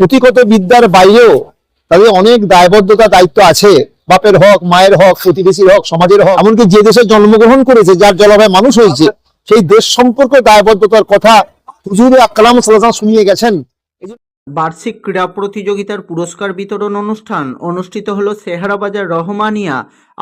পুঁথিগত বিদ্যার বাইরেও তাদের অনেক দায়বদ্ধতা দায়িত্ব আছে। বাপের হক, মায়ের হক, প্রতিবেশীর হক, সমাজের হক, এমনকি যে দেশে জন্মগ্রহণ করেছে, যার জলবায়ু মানুষ হয়েছে, সেই দেশ সম্পর্কে দায়বদ্ধতার কথা শুনিয়ে গেছেন। বার্ষিক ক্রীড়া প্রতিযোগিতার পুরস্কার বিতরণ অনুষ্ঠান অনুষ্ঠিত হলো সেহারাবাজার রহমানিয়া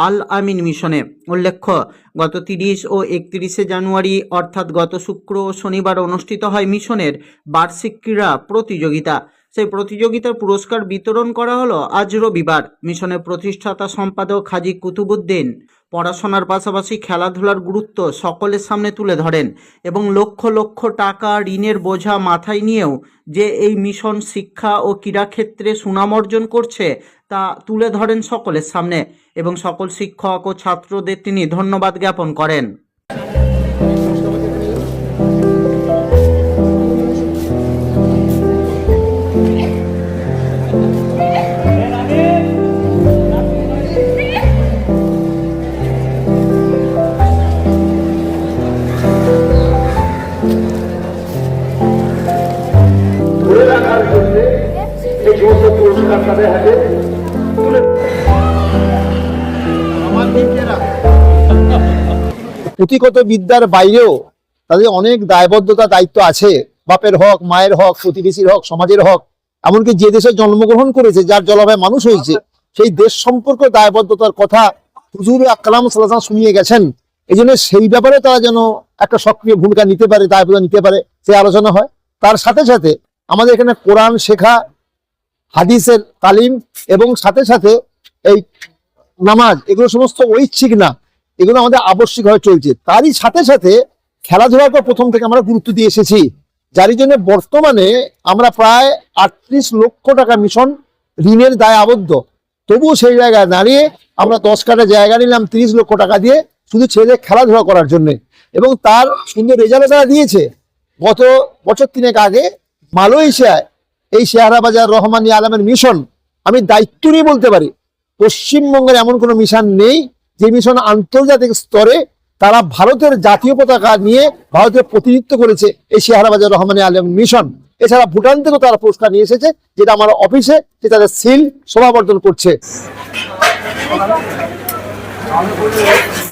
আল আমিন মিশনে। উল্লেখ্য, গত তিরিশ ও একত্রিশে জানুয়ারি, অর্থাৎ গত শুক্র ও শনিবার অনুষ্ঠিত হয় মিশনের বার্ষিক ক্রীড়া প্রতিযোগিতা। সেই প্রতিযোগিতার পুরস্কার বিতরণ করা হলো আজ রবিবার। মিশনের প্রতিষ্ঠাতা সম্পাদক হাজি কুতুবুদ্দিন পড়াশোনার পাশাপাশি খেলাধুলার গুরুত্ব সকলের সামনে তুলে ধরেন এবং লক্ষ লক্ষ টাকা ঋণের বোঝা মাথায় নিয়েও যে এই মিশন শিক্ষা ও ক্রীড়াক্ষেত্রে সুনাম অর্জন করছে তা তুলে ধরেন সকলের সামনে এবং সকল শিক্ষক ও ছাত্রদের তিনি ধন্যবাদ জ্ঞাপন করেন। তুলে পুঁথিগত বিদ্যার বাইরেও তাদের অনেক দায়বদ্ধতা, দায়িত্ব আছে। বাপের হক, মায়ের হক, প্রতিবেশীর হক, সমাজের হক। এমনকি যে দেশে জন্মগ্রহণ করেছে, যার জলবায়ু মানুষ হয়েছে, সেই দেশ সম্পর্কে দায়বদ্ধতার কথা হুজুর আকরাম সাল্লাল্লাহু শুনিয়ে গেছেন। এই জন্য সেই ব্যাপারে তারা যেন একটা সক্রিয় ভূমিকা নিতে পারে, দায়বদ্ধতা নিতে পারে, সে আলোচনা হয়। তার সাথে সাথে আমাদের এখানে কোরআন শেখা হাদিসের তালিম এবং সাথে সাথে এই নামাজ, এগুলো সমস্ত ঐচ্ছিক না। এগুলো আমাদের আবশ্যিকভাবে চলছে। তারই সাথে সাথে খেলাধুলার উপর প্রথম থেকে আমরা গুরুত্ব দিয়ে এসেছি। যার জন্য বর্তমানে আমরা প্রায় আটত্রিশ লক্ষ টাকা মিশন ঋণের দায় আবদ্ধ। তবুও সেই জায়গায় দাঁড়িয়ে আমরা দশ কাটা জায়গা নিলাম তিরিশ লক্ষ টাকা দিয়ে শুধু ছেলেদের খেলাধুলা করার জন্য। এবং তার সুন্দর রেজাল্ট তারা দিয়েছে। গত বছর তিনেক আগে মালয়েশিয়ায় এই শেয়ারা বাজার রহমানি আলমের মিশন, আমি দায়িত্ব নিয়ে বলতে পারি, পশ্চিমবঙ্গের এমন কোনো মিশন নেই যে মিশন আন্তর্জাতিক স্তরে তারা ভারতের জাতীয় পতাকা নিয়ে ভারতের প্রতিনিধিত্ব করেছে এই শেহারাবাজার রহমানি আলম মিশন। এছাড়া ভুটান থেকেও তারা পুরস্কার নিয়ে এসেছে, যেটা আমার অফিসে, যে তাদের সিল শোভাবর্ধন করছে।